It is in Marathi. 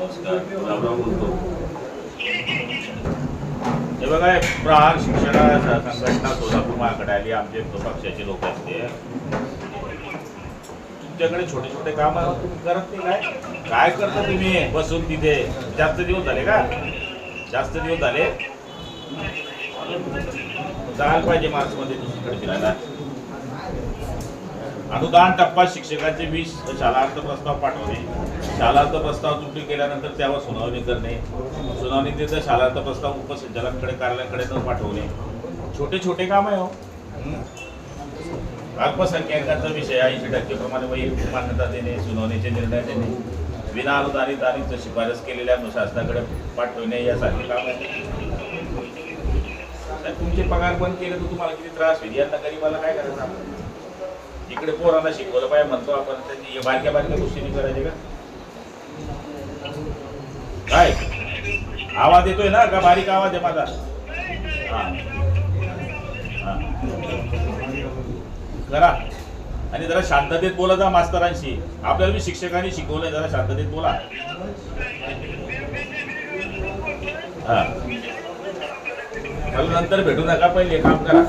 बाबराव बोलतो हे बघा हे प्रहार शिक्षण संघटना सोलापूर माझ्याकडे आली. आमचे पक्षाचे लोक असते. तुमच्याकडे छोटे छोटे काम तुम्ही करत नाही काय? काय करता तुम्ही? बसून तिथे. जास्त दिवस झाले का? जास्त दिवस झाले? जायला पाहिजे मार्च मध्ये दुसरीकडे फिरायला. अनुदान टप्पा शिक्षकांचे वीस शालार्थ प्रस्ताव पाठवणे शालार्थ प्रस्ताव त्रुटी केल्यानंतर त्यावर सुनावणी करणे सुनावणीचे शालार्थ प्रस्ताव उपसंचालकांकडे कार्यालयाकडे न पाठवणे. छोटे छोटे काम आहे हो. अल्पसंख्याकांचा विषय ऐंशी टक्केप्रमाणे वैयक्तिक मान्यता देणे सुनावणीचे निर्णय देणे विना अनुदानित आणि शिफारस केलेल्या शासनाकडे पाठवणे यासारखे काम आहे. तुमचे पगार बंद केले तर तुम्हाला किती त्रास होईल? यांना गरीबाला काय करायचं? आपण इकडे पोरांना शिकवलं पाहिजे म्हणतो आपण त्यांनी बारक्या बारक्या गोष्टी नाही करायचे का? काय? आवाज येतोय ना? का बारीक आवाज आहे माझा? हा. करा. आणि जरा शांततेत बोला जा मास्तरांशी. आपल्याला बी शिक्षकांनी शिकवलंय जरा शांततेत बोला. हा. नंतर भेटू नका पहिले काम करा.